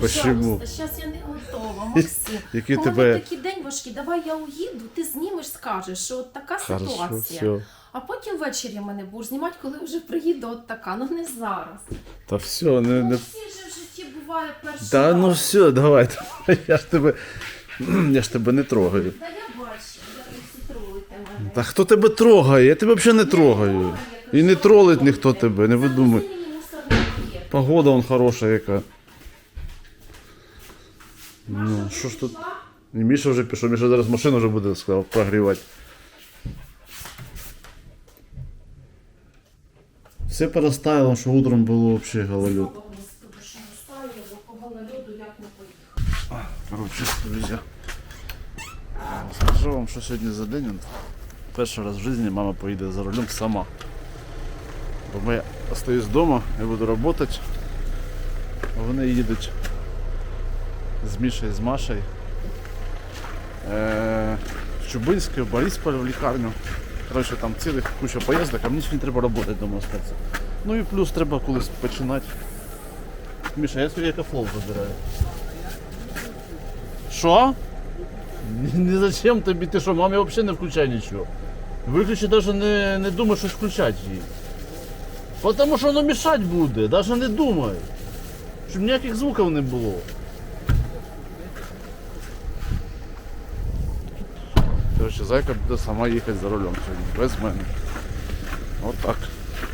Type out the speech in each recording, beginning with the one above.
Почему? Зараз я не готова, Максим. Який У тебе- такий день важкий, давай я уїду, ти знімеш, скажеш, що от така Хорошо, ситуація. все. А потім ввечері мене будеш знімати, коли вже приїду от така, ну не зараз. Та все, не, Ну не... всі ж в житті буває перший Та раз. ну все, давай, давай. Я ж тебе. Я ж тебе не трогаю. Та я бачу, як ви всі тролите мене. Та хто тебе трогає? Я тебе взагалі не трогаю. І не тролить ніхто тебе, не пакет. Погода он хороша яка. Ну, що ж тут? І Міша вже пішов, Міша зараз машину вже буде сказав, прогрівати. Все перестайло, що утром було взагалі гололед. Коротше, друзі. Скажу вам, що сьогодні за день. Перший раз в житті мама поїде за рулем сама. Бо я остаюсь вдома, я буду працювати. Вони їдуть з Мішею, з Машею. Е, в Чубинське, в Борисполь в лікарню. Коротше, там цілих куча поїздок, а мені сьогодні треба працювати дома остатися. Ну і плюс треба колись починати. Міша, я собі екофлоу забираю. Що? Ні зачем тобі, ти що, мамі взагалі не включай нічого. Виключи навіть не, не думай щось включати їй. Тому що воно мішати буде, навіть не думай. Щоб ніяких звуків не було. Короче, зайка буде сама їхати за рулем сьогодні, без мене. Отак.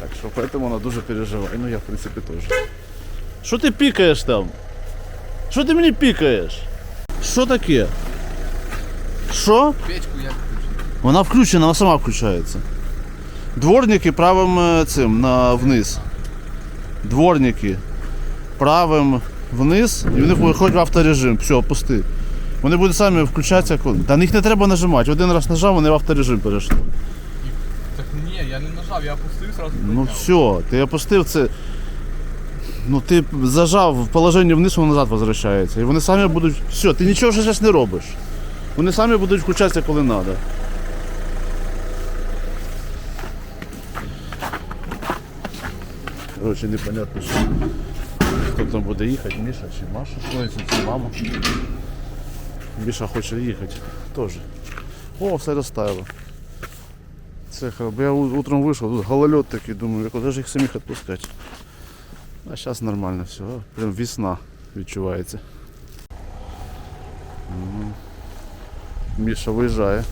Так що поэтому вона дуже переживає. Ну я в принципі теж. Що ти пікаєш там? Що ти мені пікаєш? Що таке? Що? Печку як включити? Вона включена, вона сама включається. Дворники правим е, цим на вниз. Дворники правим вниз і в них виходить в авторежим. Все, опусти. Вони будуть самі включатися. коли- Та них не треба нажимати. Один раз нажав, вони в авторежим перейшли. Так ні, я не нажав, я опустив сразу. Ну все, ти опустив це. Ну ти зажав в положення вниз, воно назад возвращається. І вони самі будуть. Все, ти нічого зараз не робиш. Вони самі будуть включатися, коли треба. Коротше, непонятно, що хто там буде їхати, Міша чи Маша, це мама. Міша хоче їхати теж. О, все розставило. Це бо я утром вийшов, тут гололед такий, думаю, куди ж їх самих відпускати. А зараз нормально все, прям весна відчувається. Міша виїжджає.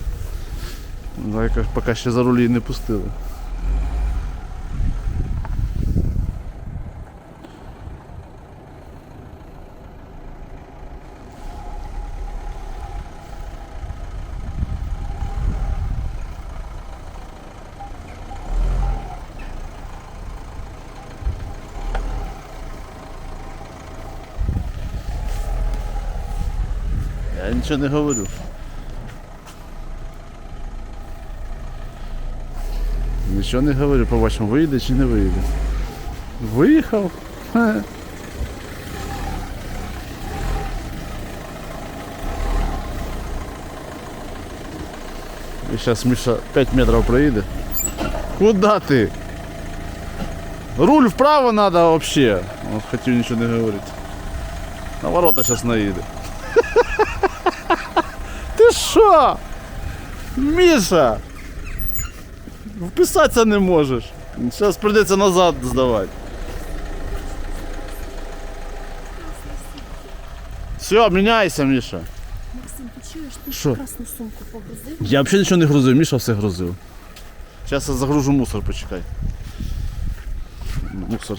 Зайка поки ще за рулі не пустили. Я нічого не говорю. Нічого не говорю, побачимо, вийде чи не вийде. Виїхав. І зараз Міша 5 метрів проїде. Куда ти? Руль вправо надо вообще. Хотів нічого не говорити. На ворота зараз наїде. Що? Міша! Вписатися не можеш. Зараз прийдеться назад здавати. Все, міняйся, Міша. Максим, ти чуєш, ти Що? красну сумку погрузив? Я взагалі нічого не грузив, Міша все грузив. Зараз я загружу мусор, почекай. Мусор.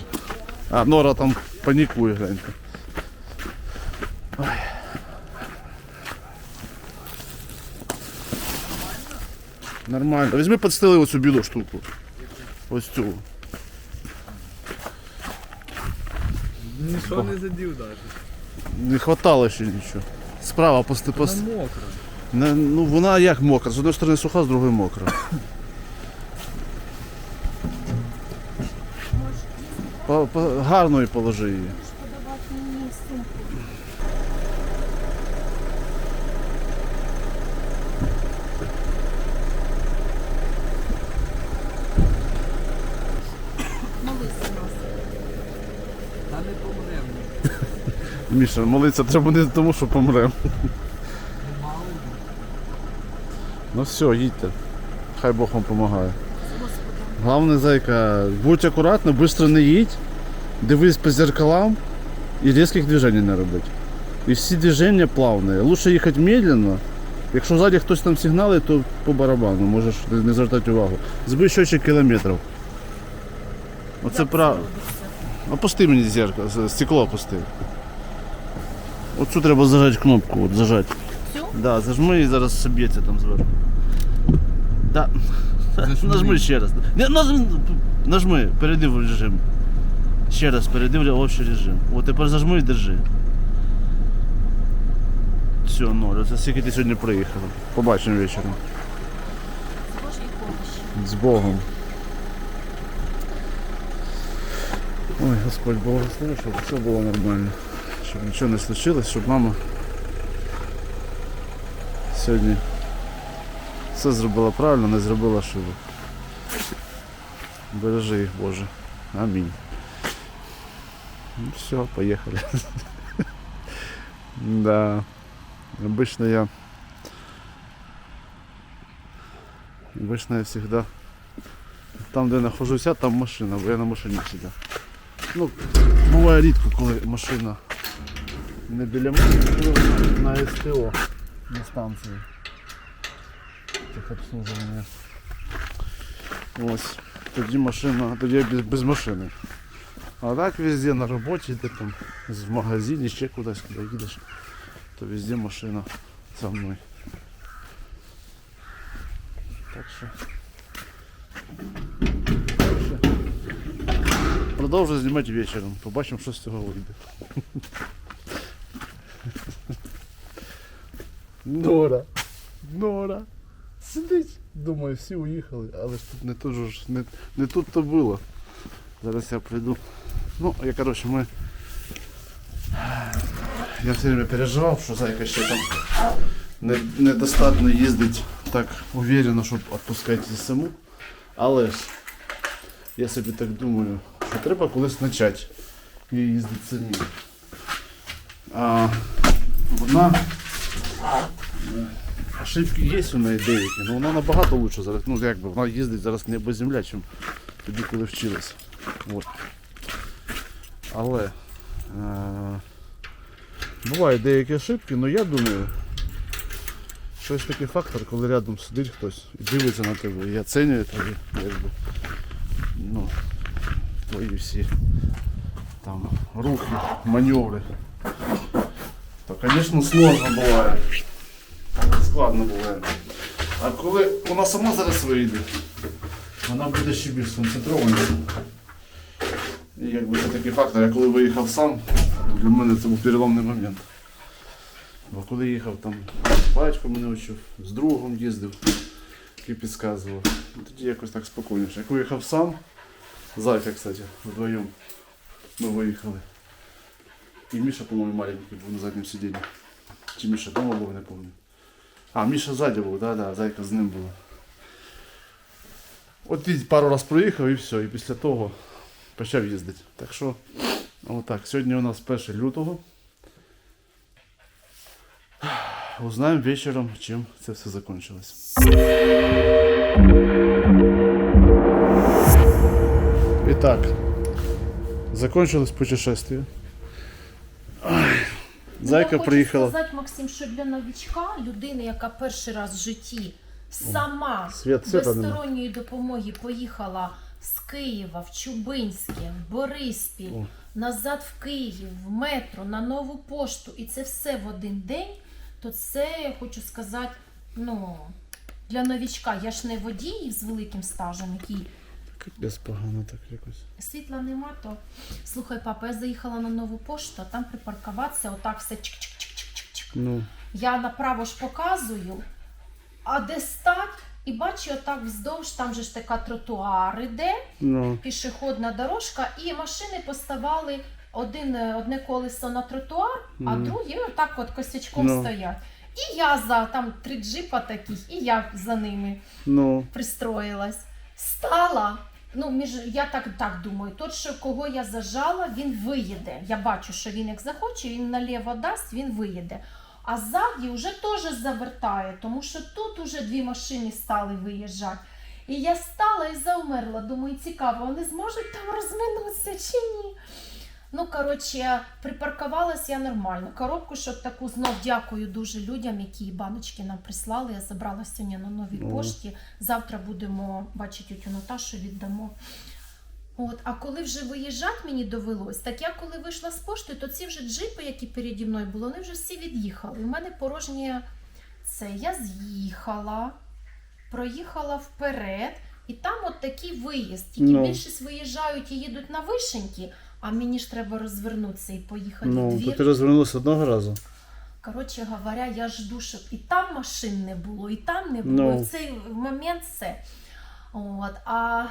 А, Нора там панікує, гляньте. Нормально. Візьми підстели оцю білу штуку. Ось цю. Нічого не задів навіть. Не хватало ще нічого. Справа пости Вона мокра. Не, ну вона як мокра. З одної сторони суха, з другої мокра. По, по, гарно її положи її. Подавати мені сумку. Не помремо. Міша, молитися треба не тому, що помремо. Ну все, їдьте. Хай Бог вам допомагає. Головне, зайка, будь акуратно, швидко не їдь, дивись по зеркалам і різких движень не робить. І всі движення плавні. Лучше їхати медленно. Якщо ззаді хтось там сигналить, то по барабану, можеш не звертати увагу. Збий щочик кілометрів. Оце правда. Опусти мені зеркало, стекло опусти. Оцю треба зажати кнопку, от зажати. Цю? Да, зажми і зараз соб'ється там зверху. Да. Нажми ще раз. Не, нажми, нажми, перейди в режим. Ще раз перейди в общий режим. О, тепер зажми і держи. Все, ноль. Це скільки ти сьогодні проїхав. Побачимо вечором. З Божої помощі. З Богом. Ой, Господь благослови, щоб все було нормально. Щоб нічого не случилось, щоб мама сьогодні все зробила правильно, не зробила ошибок. Бережи їх, Боже. Амінь. Ну все, поехали. Да. Обычно я Обычно я всегда там, де нахожуся, там машина, бо я на машині завжди. Ну, буває рідко, коли машина не біля мене, коли на СТО на станції. Техобслуживання. Ось. Тоді машина, тоді я без, без машини. А так везде на роботі, де там в магазині, ще кудись, куди їдеш, то везде машина со мною. Так що. Продовжую знімати вечором. Побачимо, що з цього вийде. Нора. Нора. Сидить. Думаю, всі уїхали, але ж тут не тут ж не, не тут то було. Зараз я прийду. Ну, я коротше, ми. Я все время переживав, що зайка ще там не, недостатньо їздить так уверенно, щоб відпускати саму. Але ж я собі так думаю, що треба колись почати їздити самі. А, вона е, ошибки є у неї деякі, але вона набагато лучше зараз. Ну якби вона їздить зараз не без земля, чим тоді, коли вчилася. От. Але е, бувають деякі ошибки, але я думаю, що є такий фактор, коли рядом сидить хтось і дивиться на тебе і оцінює тобі, якби, ну, твої всі там рухи, маневри. То, звісно, сложно буває. Складно буває. А коли вона сама зараз вийде, вона буде ще більш сконцентрованіша. І якби це такий фактор, я коли виїхав сам, для мене це був переломний момент. Бо коли їхав там, батько мене учив, з другом їздив, який підказував. Тоді якось так спокійніше. Як виїхав сам, Зайка, кстати, вдвоєм ми виїхали. І Міша, по-моєму, маленький був на задньому сидінні. Чи Міша вдома був, не пам'ятаю. А, Міша ззаді був, да, да, зайка з ним була. От він пару раз проїхав і все, і після того почав їздити. Так що, отак, сьогодні у нас 1 лютого. Узнаємо вечором, чим це все закінчилось. Так, закончилось путешествие. Ой, Зайка Ну, я приїхала. Сказати, Максим, що для новічка, людини, яка перший раз в житті сама Світ- світа без нема. сторонньої допомоги поїхала з Києва в Чубинське, в Бориспіль, О. назад в Київ, в метро, на нову пошту, і це все в один день, то це я хочу сказати, ну. Для новічка я ж не водій з великим стажем, який Без погано так якось. Світла нема, то слухай, папа, я заїхала на нову пошту, а там припаркуватися, отак все чик-чик-чик-чик-чик. Ну, Я направо ж показую, а де стать, і бачу, отак вздовж, там же ж така тротуар іде, ну, пішохідна дорожка, і машини поставали один, е, одне колесо на тротуар, а Мгм. друге отак от косячком Ну. стоять. І я за там три джипа таких, і я за ними ну. пристроїлась. Стала, Ну, між я так, так думаю, тот, що кого я зажала, він виїде. Я бачу, що він як захоче, він наліво дасть, він виїде. А ззаді вже теж завертає, тому що тут уже дві машини стали виїжджати. І я стала і заумерла. Думаю, цікаво, вони зможуть там розминутися чи ні. Ну, коротше, припаркувалась я нормально. Коробку, щоб таку знов дякую дуже людям, які баночки нам прислали. Я забрала сьогодні на новій О. пошті. Завтра будемо бачити тю Наташу, віддамо. От, а коли вже виїжджати мені довелось, так я коли вийшла з пошти, то ці вже джипи, які переді мною були, вони вже всі від'їхали. У мене порожнє це. Я з'їхала, проїхала вперед, і там от такий виїзд. Тільки Ну. більшість виїжджають і їдуть на вишеньки, а мені ж треба розвернутися і поїхати в Ну, то двір. ти розвернулася одного разу. Коротше говоря, я жду, щоб і там машин не було, і там не було. Ну. І в цей момент все. От, а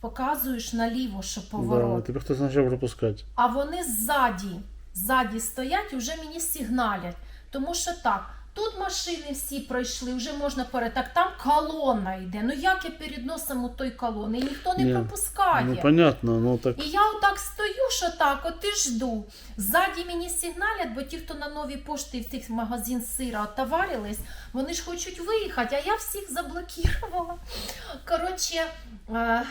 показуєш наліво, що Да, тебе хтось почав пропускати. А вони ззаді, ззаді стоять і вже мені сигналять. Тому що так, тут машини всі пройшли, вже можна перед. Так там колона йде. Ну як я перед носом у той колони? І ніхто не Ні. пропускає. Ну, понятно, ну так. І я отак стою, що так, от і жду. Ззаді мені сигналять, бо ті, хто на новій пошті в цих магазин сира отоварились, вони ж хочуть виїхати, а я всіх заблокувала. Коротше, е,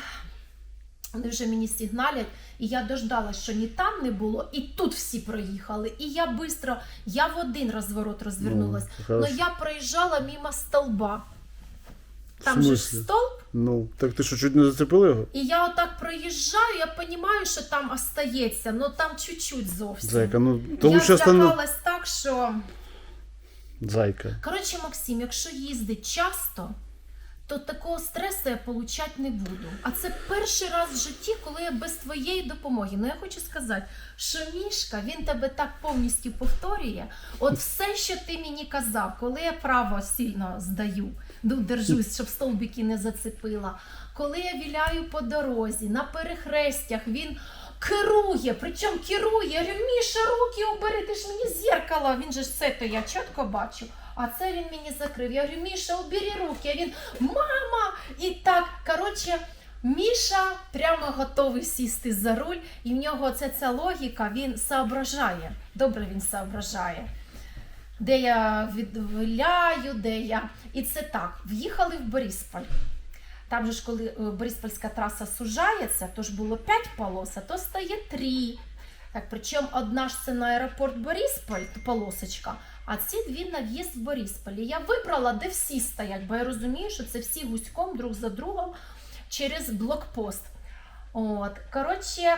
вони вже мені сигналять, і я дождалась, що ні там не було, і тут всі проїхали. І я швидко, я в один розворот розвернулась. Ну, Ну я проїжджала мимо столба. Там же ж столб. Ну, так ти що, чуть не зацепила його? І я отак проїжджаю, я розумію, що там остається, ну там чуть-чуть зовсім. Зайка, ну, то я остану... злякалась так, що. Зайка. Коротше, Максим, якщо їздить часто, то такого стресу я получати не буду. А це перший раз в житті, коли я без твоєї допомоги. Ну я хочу сказати, що Мішка, він тебе так повністю повторює. От все, що ти мені казав, коли я право сильно здаю, ну, держусь, щоб стовбики не зацепила. Коли я віляю по дорозі, на перехрестях, він. Керує, причому керує. Я говорю, Міша, руки убери, ти ж мені зеркало. Він же це то я чітко бачу. А це він мені закрив. Я говорю, Міша, убери руки. А він мама! І так, коротше, Міша прямо готовий сісти за руль, і в нього це ця логіка, він соображає. Добре він соображає. Де я відвиляю, де я. І це так. В'їхали в Борисполь. Там же ж, коли е, Бориспольська траса сужається, то ж було 5 полос, а то стає 3. Так, причому одна ж це на аеропорт Борисполь, полосочка, а ці дві на в'їзд в Борисполь. І я вибрала, де всі стоять, бо я розумію, що це всі гуськом друг за другом через блокпост. От, коротше,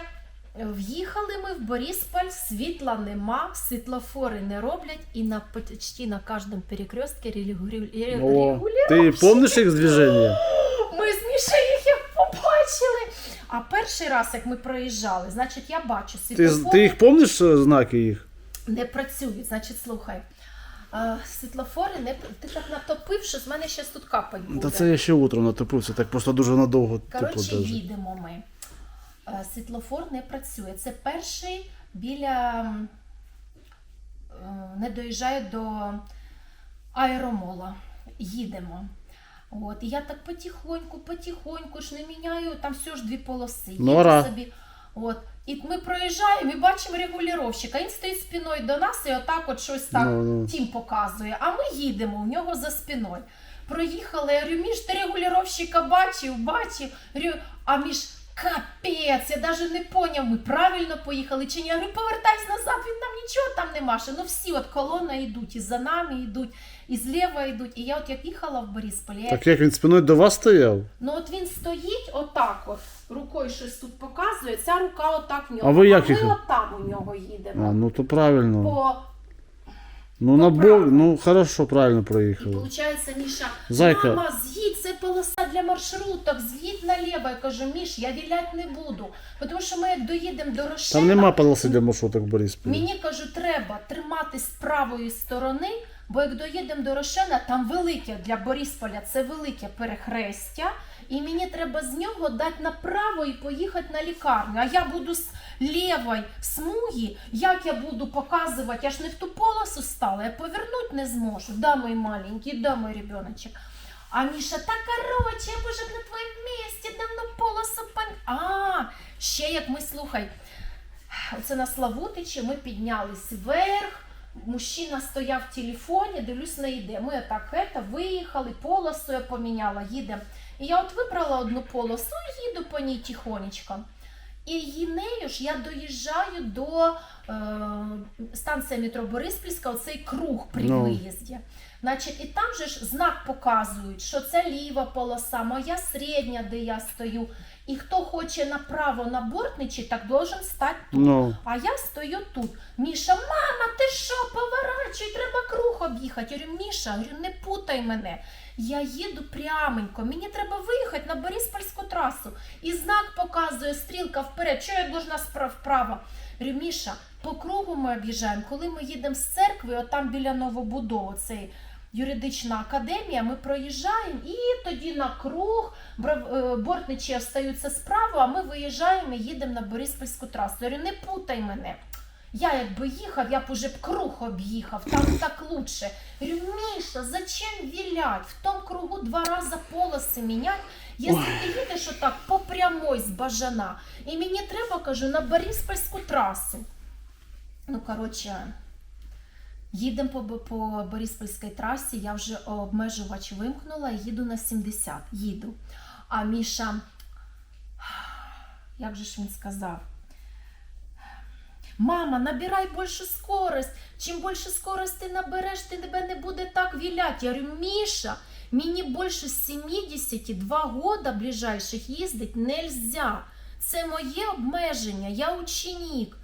в'їхали ми в Борисполь, світла нема, світлофори не роблять, і на почти на кожному перекрестці регулюють. Ти помниш їх з движення? Ми з Мішею їх побачили. А перший раз, як ми проїжджали, значить, я бачу, Ти, світлофори ти їх помниш е, знаки їх? не працюють. Значить, слухай. Е, Світлофори не ти так натопив, що з мене щас тут буде. Та це я ще утром натопився, так просто дуже надовго типу Коротше, їдемо ми. Світлофор не працює. Це перший біля е, не доїжджає до аеромола. Їдемо. От, і я так потихоньку, потихоньку ж не міняю, там все ж дві полоси. Нора. собі. От. І ми проїжджаємо і бачимо регулювальщика. Він стоїть спиною до нас і отак от щось так Ну, ну. тім показує. А ми їдемо у нього за спиною. Проїхали, я говорю, Міш, ти регулювальщика бачив, бачив. Говорю, а Міш, капець, я навіть не поняв, ми правильно поїхали чи ні. Я говорю, повертайся назад, він там нічого там не маше. Ну всі от колона йдуть, і за нами йдуть, і зліва йдуть. І я от як їхала в Борисполі, я Так як він спиною до вас стояв? Ну от він стоїть отак, от рукою щось тут показує, ця рука отак в нього. А ви як ми їхали? отам у нього їдемо. А, ну то правильно. По... Ну на бок, ну хорошо, правильно І проїхали. виходить, Міша, Зайка. мама, з'їдь, це полоса для маршруток, з'їдь наліво. Я кажу, Міш, я вілять не буду. Тому що ми як доїдемо до Рошена, Там нема полоси для маршруток в Борисполі. мені кажу, треба тримати з правої сторони, бо як доїдемо до Рошена, там велике для Борисполя, це велике перехрестя. І мені треба з нього дати направо і поїхати на лікарню. А я буду з лівої смуги, як я буду показувати, я ж не в ту полосу стала, я повернути не зможу. Да, мой маленький, да, мой ребеночек. А Міша, та короче, я б на твоєму місці давно полосу пан. А, Ще як ми слухай, оце на Славутичі ми піднялись вверх. Мужчина стояв в телефоні, дивлюсь, не йде. Ми отак это, виїхали, полосу я поміняла, їдемо. І я от вибрала одну полосу і їду по ній тихонечко. І нею ж я доїжджаю до е, станції метро Бориспільська, оцей круг при Ну. виїзді. Значить, і там же ж знак показують, що це ліва полоса, моя середня, де я стою. І хто хоче направо на бортничі, так должен стати тут. Ну, А я стою тут. Міша, мама, ти що, поворачуй, треба круг об'їхати. Я говорю, Міша, говорю, не путай мене. Я їду пряменько, мені треба виїхати на Бориспольську трасу. І знак показує стрілка вперед. Що я должна вправо? Говорю, Міша, по кругу ми об'їжджаємо. Коли ми їдемо з церкви, отам біля новобудови, цей юридична академія, ми проїжджаємо і тоді на круг е, бортничі остаються справа, а ми виїжджаємо і їдемо на Бориспільську трасу. Я говорю, не путай мене. Я якби їхав, я б уже б круг об'їхав, там так лучше. Я говорю, Міша, зачем вілять? В тому кругу два рази полоси мінять. Якщо ти їдеш отак по прямой з бажана, і мені треба, кажу, на Бориспільську трасу. Ну, коротше, їдемо по, по Бориспільській трасі, я вже обмежувач вимкнула їду на 70. Їду. А Міша, як же ж він сказав? Мама, набирай більшу скорость. Чим більше скорость ти набереш, ти тебе не буде так вілять. Я говорю, Міша, мені більше 72 года ближайших їздить нельзя. Це моє обмеження, я ученик.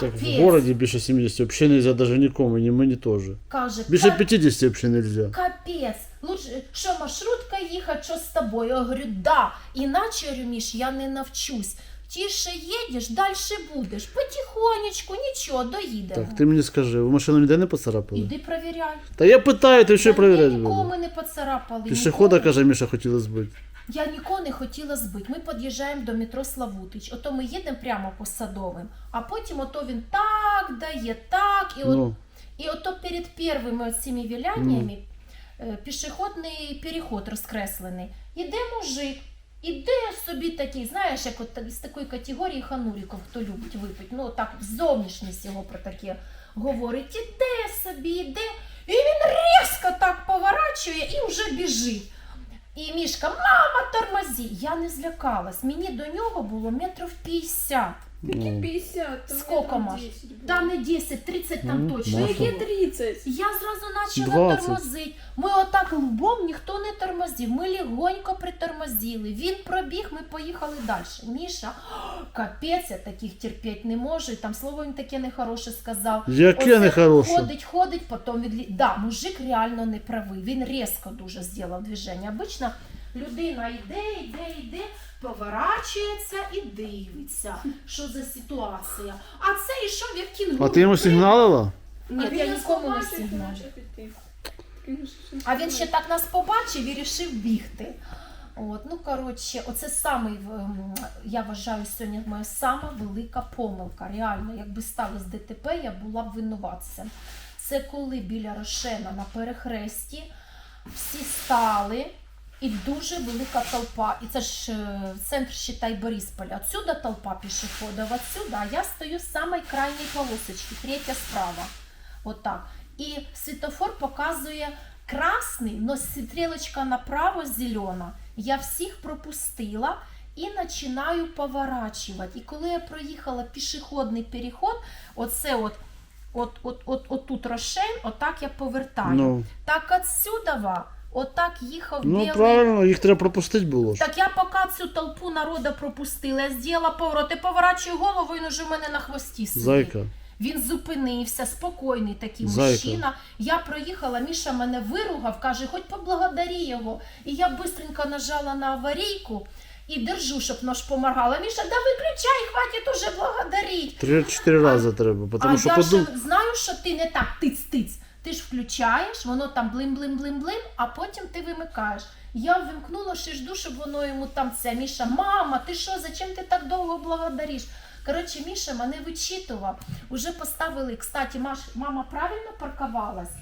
Так в городе більше 70 вообще нельзя даже нікому, ні мені теж. Каже, Більше «Ка- 50 вообще нельзя. Капець, лучше, що маршрутка їхати, що з тобою? Я говорю, да. Іначе, говорю, Міш, я не навчусь. Тише їдеш, далі будеш. Потихонечку, нічого, доїдемо. Так, ти мені скажи, ви машину ніде не поцарапали? Іди провіряй. Та я питаю, ти що Та перевіряти ні, Нікого буду? ми не поцарапали. Пішохода, нікого. каже, Міша, хотіли збити. Я нікого не хотіла збити. Ми під'їжджаємо до метро Славутич. Ото ми їдемо прямо по садовим, а потім ото він так дає, так, і от Ну, І ото перед первими цими віляннями е, пішохідний переход розкреслений. Іде мужик, іде собі такий, знаєш, як от з такої категорії хануріків, хто любить випити. Ну так зовнішність його про таке говорить. Іде собі, іде. І він різко так поворачує і вже біжить. І мішка, мама, тормозі. Я не злякалась. Мені до нього було метрів 50. Ну. 50, там Сколько, Маш? 10. Та не 10, 30 там Ну, точно. Маша. було. Яке 30? Я зразу почала 20. тормозити. Ми отак лбом ніхто не тормозив. Ми легонько притормозили. Він пробіг, ми поїхали далі. Міша, капець, я таких терпіти не можу. І там слово він таке нехороше сказав. Яке Оце нехороше? Ходить, ходить, потім відлі... Да, мужик реально не правий. Він різко дуже зробив движення. Обично людина йде, йде, йде, поворачується і дивиться, що за ситуація. А це йшов як кінгуру. А ти йому сигналила? Ні, А я він нікому не ж А він ще так нас побачив і вирішив бігти. От, ну коротше, оце самий, ем, я вважаю, сьогодні моя сама велика помилка. Реально, якби сталося ДТП, я була б винуватцем. Це коли біля Рошена на перехресті всі стали, і дуже велика толпа. І це ж е, центр считай Борисполя. Отсюда толпа пішоходів, отсюда, а я стою з самої крайньої полосочки, третя справа. Отак. І світофор показує красний, но стрілочка направо зелена. Я всіх пропустила і починаю поворачувати. І коли я проїхала пішохідний переход, оце от, от, от, от, от тут рошен, отак я повертаю. Ну, Так отсюда, отак їхав ну білий. правильно, їх треба пропустити було ж. Так я поки цю толпу народу пропустила, я зробила поворот і поворачую голову, він уже в мене на хвості сидить. Зайка. Він зупинився, спокійний такий Зайка. мужчина. Я проїхала, Міша мене виругав, каже, хоч поблагодарі його. І я бистренько нажала на аварійку і держу, щоб нож поморгала. Міша, да виключай, хватить уже благодарить. Три-чотири рази треба, тому а що я подум... ж знаю, що ти не так тиць-тиць. Ти ж включаєш, воно там блим-блим-блим-блим, а потім ти вимикаєш. Я вимкнула ще жду, щоб воно йому там це. Міша, мама, ти що, зачем ти так довго благодариш? Коротше, Міша мене вичитував. Уже поставили, кстати, Маш, мама правильно паркувалась?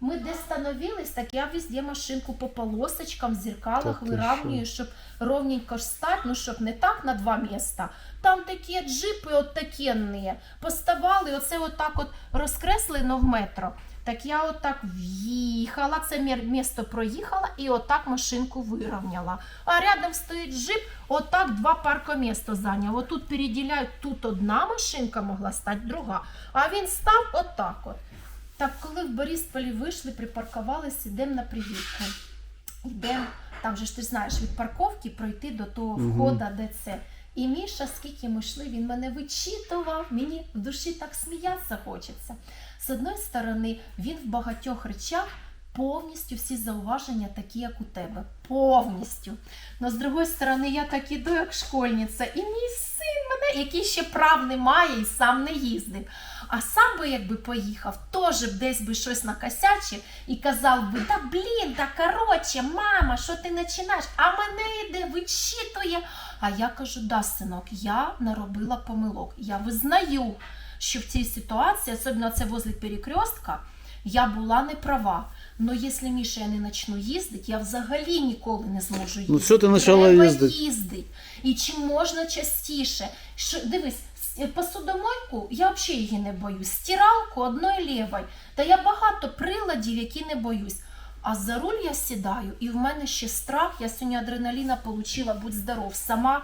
Ми де становились, так я везде машинку по полосочкам, в зеркалах Та ти виравнюю, щоб ровненько ж стать, ну щоб не так на два міста. Там такі джипи от такенні. Поставали, оце отак от розкреслено в метро. Так я отак в'їхала, це місто проїхала і отак машинку вирівняла. А рядом стоїть джип, отак два паркоміста зайняв. Отут переділяють, тут одна машинка могла стати, друга. А він став отак от. Так, коли в Борисполі вийшли, припаркувалися, йдемо на привітку. Йдемо, там же ж ти знаєш, від парковки пройти до того входа, де це. І Міша, скільки ми йшли, він мене вичитував, мені в душі так сміятися хочеться. З одної сторони, він в багатьох речах повністю всі зауваження такі, як у тебе. Повністю. Но з другої сторони, я так іду, як школьниця, і мій син мене, який ще прав не має і сам не їздив. А сам би якби поїхав, теж б десь би щось накосячив і казав би, та блін, та коротше, мама, що ти починаєш? А мене йде, вичитує. А я кажу, да, синок, я наробила помилок. Я визнаю, що в цій ситуації, особливо це возле перекрестка, я була не права. Но якщо Міша я не почну їздити, я взагалі ніколи не зможу їздити. Ну, що ти почала їздити? їздити. І чим можна частіше. Що, дивись, посудомойку я взагалі її не боюсь. Стиралку одної лівої. Та я багато приладів, які не боюсь. А за руль я сідаю, і в мене ще страх. Я сьогодні адреналіна отримала, будь здоров, сама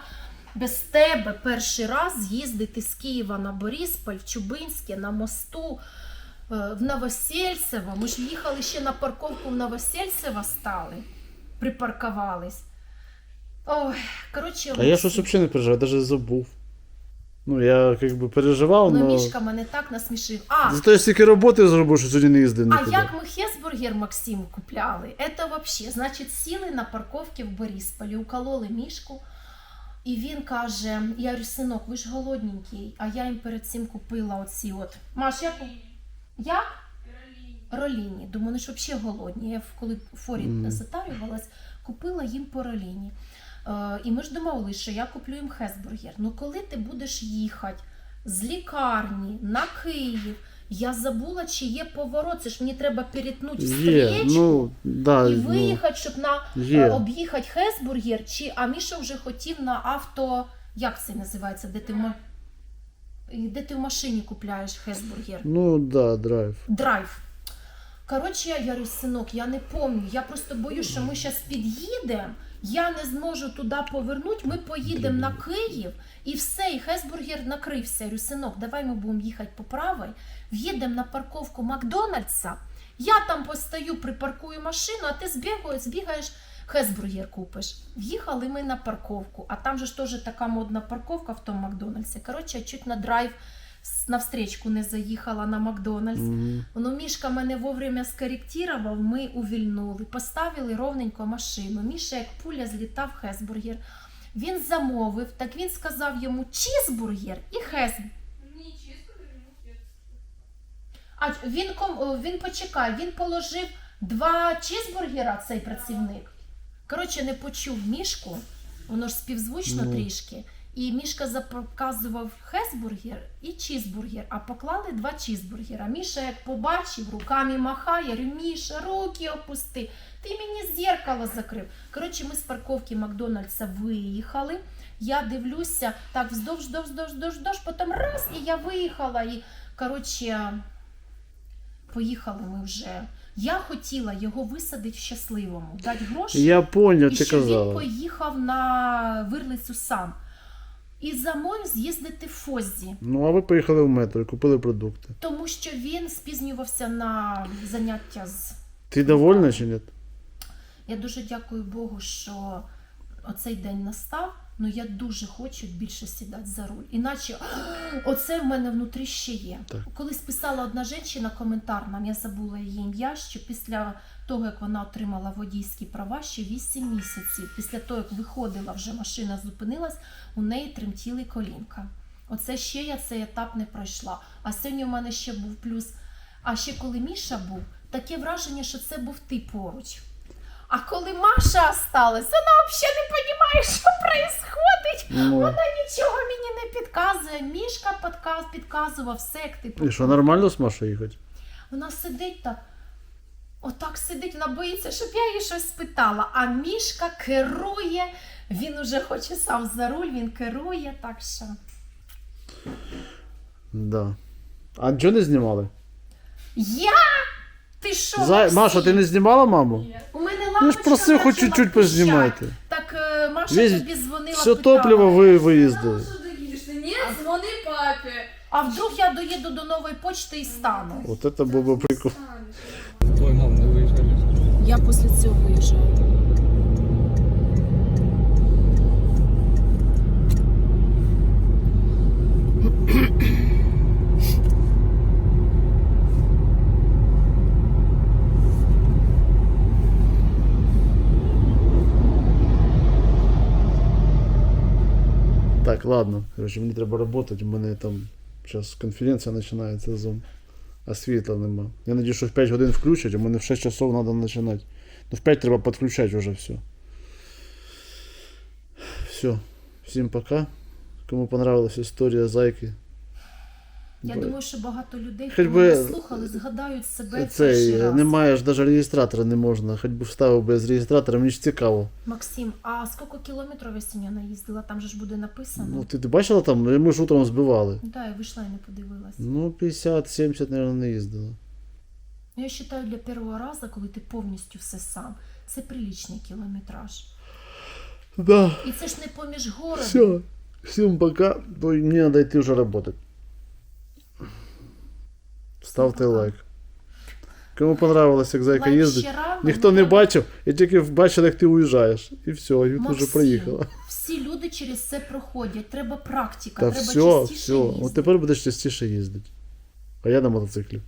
без тебе перший раз з'їздити з Києва на Борисполь, в Чубинське, на мосту, е, в Новосельцево. Ми ж їхали ще на парковку в Новосельцево стали, припаркувались. Ой, коротше, А я щось взагалі не переживаю, навіть забув. Ну, я як би переживав, Ну, але. Мішка мене так насмішив. А, Зато я стільки роботи зробив, що сьогодні не їздив а нікуди. як ми Хесбургер Максим купляли? Это вообще, значить, сіли на парковці в Борисполі, укололи мішку. І він каже: я говорю, синок, ви ж голодненький, а я їм перед цим купила оці от. Маш, як? Як? Роліні. Думаю, вони ж взагалі голодні. Я в- коли в форі затарювалась, купила їм по роліні. Е, і ми ж домовились, що я куплю їм хесбургер. Ну коли ти будеш їхати з лікарні на Київ, я забула, чи є поворот. Це ж мені треба перетнути Є, встречку ну, да, і ну, виїхати, щоб на є. е, об'їхати хесбургер. Чи а Міша вже хотів на авто. Як це називається? Де ти де ти в машині купляєш хесбургер? Ну, да, драйв. драйв. Коротше, я говорю, синок, я не пам'ятаю. Я просто боюсь, що ми зараз під'їдемо, я не зможу туди повернути, ми поїдемо на Київ і все, і Хесбургер накрився. Я синок, давай ми будемо їхати по правій, в'їдемо на парковку Макдональдса, я там постою, припаркую машину, а ти збігаєш, збігаєш, Хесбургер купиш. В'їхали ми на парковку, а там же ж теж така модна парковка в тому Макдональдсі. Коротше, я чуть на драйв на встречку не заїхала на Макдональдс. Мгм. Ну, Мішка мене вовремя скоректував, ми увільнули, поставили ровненько машину. Міша, як пуля, злітав хесбургер. Він замовив, так він сказав йому чізбургер і хесбургер. А він, ком- він почекай, він положив два чізбургера, цей працівник. Коротше, не почув мішку, воно ж співзвучно Ну. трішки. І мішка заказував хесбургер і чізбургер, а поклали два чізбургера. Міша, як побачив, руками махає, я говорю, Міша, руки опусти, ти мені зеркало закрив. Коротше, ми з парковки Макдональдса виїхали. Я дивлюся, так вздовж, вздовж, вздовж, вздовж, вздовж, потім раз, і я виїхала. І, коротше, поїхали ми вже. Я хотіла його висадити в щасливому, дати гроші. Я поняв, І ти що він поїхав на вирлицю сам. І замовив з'їздити в Фозі, Ну, а ви поїхали в метро і купили продукти. тому що він спізнювався на заняття з. Ти довольна чи ні? Я дуже дякую Богу, що оцей день настав. Ну я дуже хочу більше сідати за руль. Іначе оце в мене внутрі ще є. Так. Колись писала одна жінка коментар, нам я забула її ім'я, що після того, як вона отримала водійські права, ще 8 місяців. Після того, як виходила вже машина, зупинилась, у неї тремтіли колінка. Оце ще я цей етап не пройшла. А сьогодні у мене ще був плюс. А ще коли Міша був, таке враження, що це був ти поруч. А коли Маша осталась, вона взагалі не розуміє, що відбувається. Вона нічого мені не підказує. Мішка підказ, підказував все, як ти і що, нормально з Машою їхати? Вона сидить так. Отак сидить, вона боїться, щоб я їй щось спитала. А мішка керує, він уже хоче сам за руль, він керує, так що. Да. А нічого не знімали? Я? Ти що? Зай... Максим? Маша, ти не знімала маму? У мене Я лампочка ж просив хоч почала чуть-чуть пищати. Так е, Маша Весь- тобі дзвонила. Все питала. топливо ви виїздили. Что ты едешь? Ты нет, звони папе. А вдруг я доїду до нової почти і стану? От це був би прикол. Твой мам не виїжджали. Я після цього виїжджаю. Так, ладно. Короче, мені треба працювати, у мене там зараз конференція починається Zoom, а світла нема. Я надію, що в 5 годин включать, а мене в 6 часов треба починати. Ну в 5 треба підключати вже все. Все. Всім пока. Кому понравилась історія зайки. Я Бо- думаю, що багато людей, хто би- слухали, згадають себе Цей, раз. немає ж навіть реєстратора не можна, хоч би вставив без реєстратора, мені ж цікаво. Максим, а скільки кілометрів я сьогодні наїздила? Там же ж буде написано. Ну, ти, ти бачила там? Ну, Ми ж утром збивали. Да, я вийшла і не подивилась. Ну, 50-70, мабуть, не їздила. Ну, Я вважаю, для першого разу, коли ти повністю все сам, це приличний кілометраж. Да. І це ж не поміж городом. Все. Всем пока. Бо Мне надо идти уже работать. Ставте пока. лайк. Кому понравилось, як зайка їздить. Ніхто не бачив, я тільки бачив, як ти уїжджаєш. І все, і ти вже проїхала. Всі люди через це проходять. Треба практика, Та треба все, частіше все. їздити. От тепер будеш частіше їздити. А я на мотоциклі.